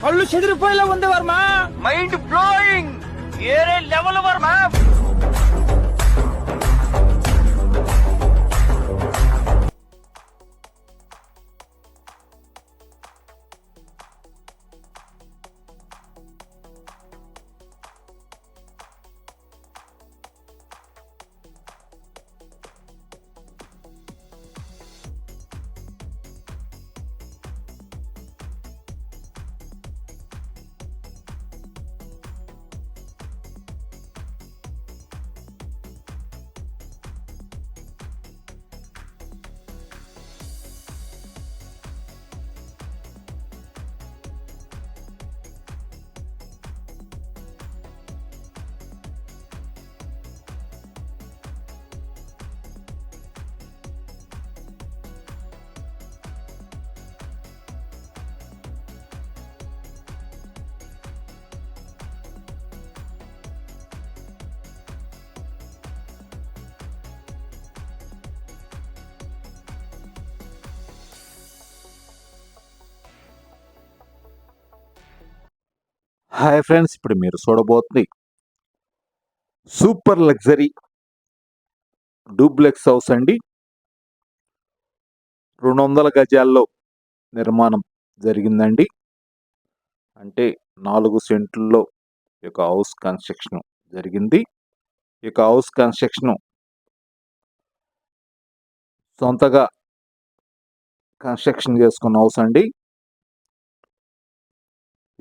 కళ్ళు చెదిరిపోయేలా ఉంది వర్మ మైండ్ బ్లోయింగ్ ఏరే లెవెల్ వర్మ హాయ్ ఫ్రెండ్స్ ఇప్పుడు మీరు చూడబోతుంది సూపర్ లగ్జరీ డూప్లెక్స్ హౌస్ అండి. రెండు వందల గజాల్లో నిర్మాణం జరిగిందండి. అంటే నాలుగు సెంట్లలో ఈ యొక్క హౌస్ కన్స్ట్రక్షన్ జరిగింది. ఈ యొక్క హౌస్ కన్స్ట్రక్షన్ సొంతగా కన్స్ట్రక్షన్ చేసుకున్న హౌస్ అండి.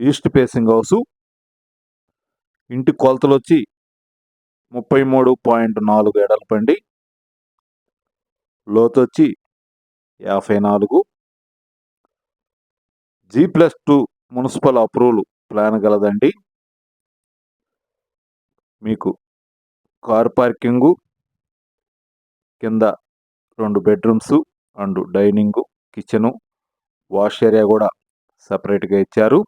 East facing house. ఇంటి కొలతలు వచ్చి ముప్పై మూడు పాయింట్ నాలుగు ఎడలపండి లోతు వచ్చి యాభై నాలుగు. G plus two municipal approval plan గలదండి. మీకు కార్ పార్కింగు కింద రెండు bedrooms and dining kitchen wash area కూడా సపరేట్గా ఇచ్చారు.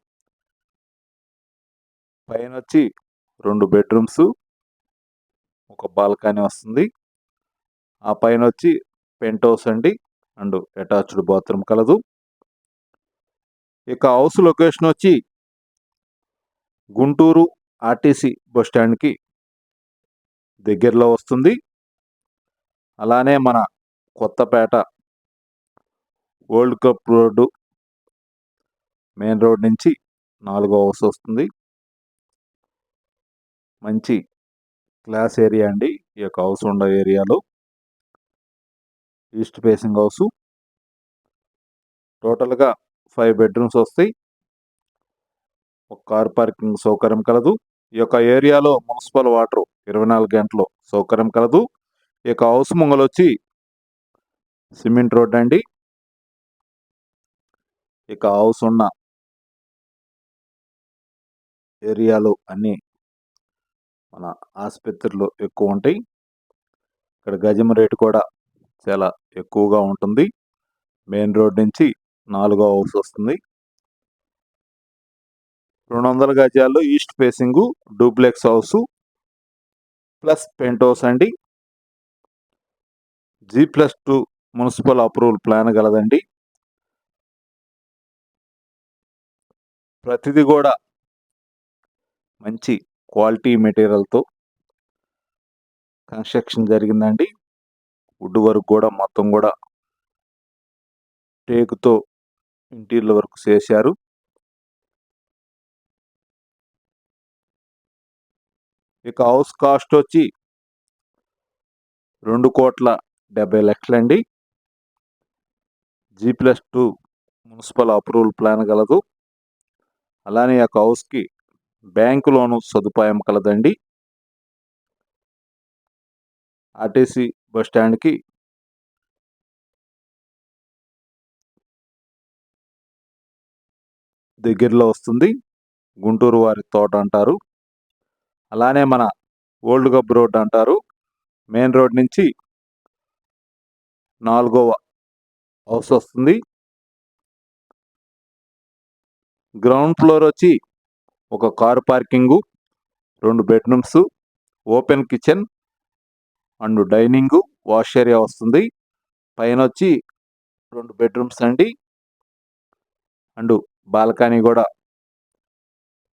పైన వచ్చి రెండు బెడ్రూమ్స్ ఒక బాల్కనీ వస్తుంది. ఆ పైన వచ్చి పెంట్ హౌస్ అండి అండ్ అటాచ్డ్ బాత్రూమ్ కలదు. ఇక హౌస్ లొకేషన్ వచ్చి గుంటూరు ఆర్టీసీ బస్ స్టాండ్కి దగ్గరలో వస్తుంది. అలానే మన Kothapet world cup road main road నుంచి నాలుగో హౌస్ వస్తుంది. మంచి క్లాస్ ఏరియా అండి. ఈ యొక్క హౌస్ ఉండే ఏరియాలో. East facing house. టోటల్గా ఫైవ్ బెడ్రూమ్స్ వస్తాయి. ఒక కార్ పార్కింగ్ సౌకర్యం కలదు. ఈ యొక్క ఏరియాలో మున్సిపల్ వాటర్ ఇరవై నాలుగు గంటలు సౌకర్యం కలదు. ఈ యొక్క హౌస్ ముంగలు వచ్చి సిమెంట్ రోడ్ అండి. ఇక హౌస్ ఉన్న ఏరియాలు అన్నీ మన ఆసుపత్రులు ఎక్కువ ఉంటాయి. ఇక్కడ గజం రేటు కూడా చాలా ఎక్కువగా ఉంటుంది. మెయిన్ రోడ్ నుంచి నాలుగో హౌస్ వస్తుంది. రెండు వందల గజాల్లో east facing duplex house plus penthouse అండి. G plus two municipal approval plan గలదండి. ప్రతిదీ కూడా మంచి క్వాలిటీ మెటీరియల్తో కన్స్ట్రక్షన్ జరిగిందండి. వుడ్ వర్క్ కూడా మొత్తం కూడా టేకుతో ఇంటీరియర్ వర్క్ చేశారు. ఇక హౌస్ కాస్ట్ వచ్చి రెండు కోట్ల డెబ్బై లక్షలండి. G plus two municipal approval plan కలదు అలానే యొక్క హౌస్కి బ్యాంకు లోను సదుపాయం కలదండి. ఆర్టీసీ బస్ స్టాండ్కి దగ్గరలో వస్తుంది. గుంటూరు వారి తోట అంటారు. అలానే మన ఓల్డ్ గబ్ రోడ్ అంటారు. మెయిన్ రోడ్ నుంచి నాలుగవ హౌస్ వస్తుంది. గ్రౌండ్ ఫ్లోర్ వచ్చి ఒక కారు పార్కింగు రెండు bedrooms open kitchen and dining wash area వస్తుంది. పైన వచ్చి రెండు బెడ్రూమ్స్ అండి. అండ్ బాల్కనీ కూడా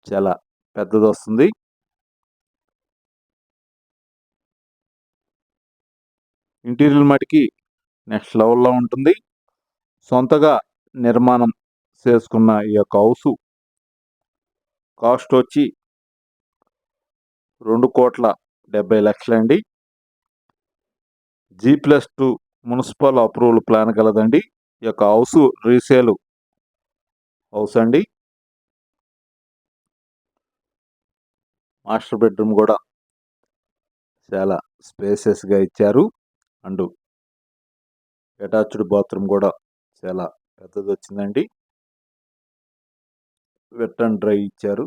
చాలా పెద్దది వస్తుంది ఇంటీరియర్ మటుకి నెక్స్ట్ లెవెల్లో ఉంటుంది. సొంతగా నిర్మాణం చేసుకున్న ఈ యొక్క హౌసు కాస్ట్ వచ్చి రెండు కోట్ల డెబ్బై లక్షలండి. G plus two municipal approval plan కలదండి ఈ యొక్క హౌస్ రీసేల్ హౌస్ అండి. మాస్టర్ బెడ్రూమ్ కూడా చాలా స్పేసెస్గా ఇచ్చారు. అండ్ అటాచ్డ్ బాత్రూమ్ కూడా చాలా పెద్దది వచ్చిందండి వెట్ అండ్ డ్రై ఇచ్చారు.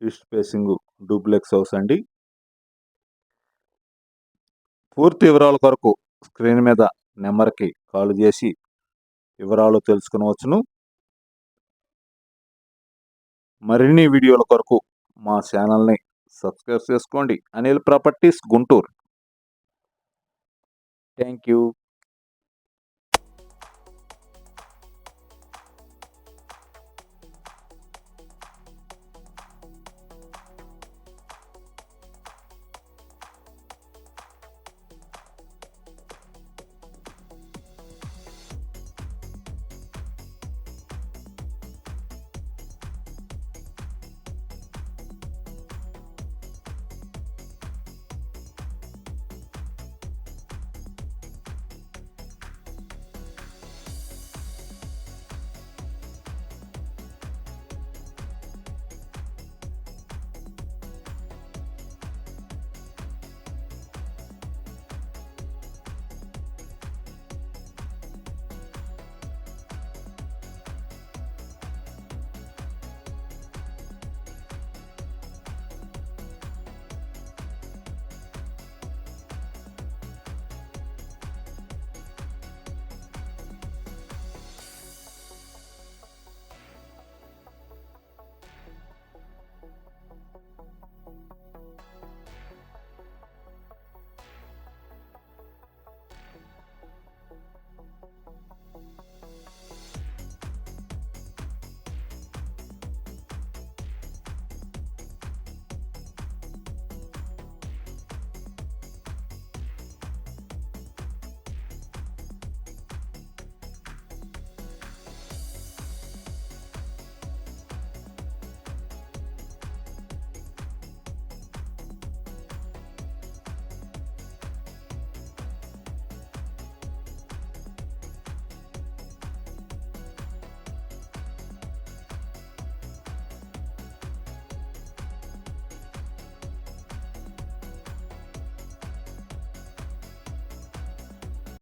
ఈస్ట్ ఫేసింగ్ డూప్లెక్స్ హౌస్ అండి. పూర్తి వివరాల కొరకు స్క్రీన్ మీద నెంబర్కి కాల్ చేసి వివరాలు తెలుసుకునవచ్చును. మరిన్ని వీడియోల కొరకు మా ఛానల్ని సబ్స్క్రైబ్ చేసుకోండి. Anil properties Guntur. Thank you.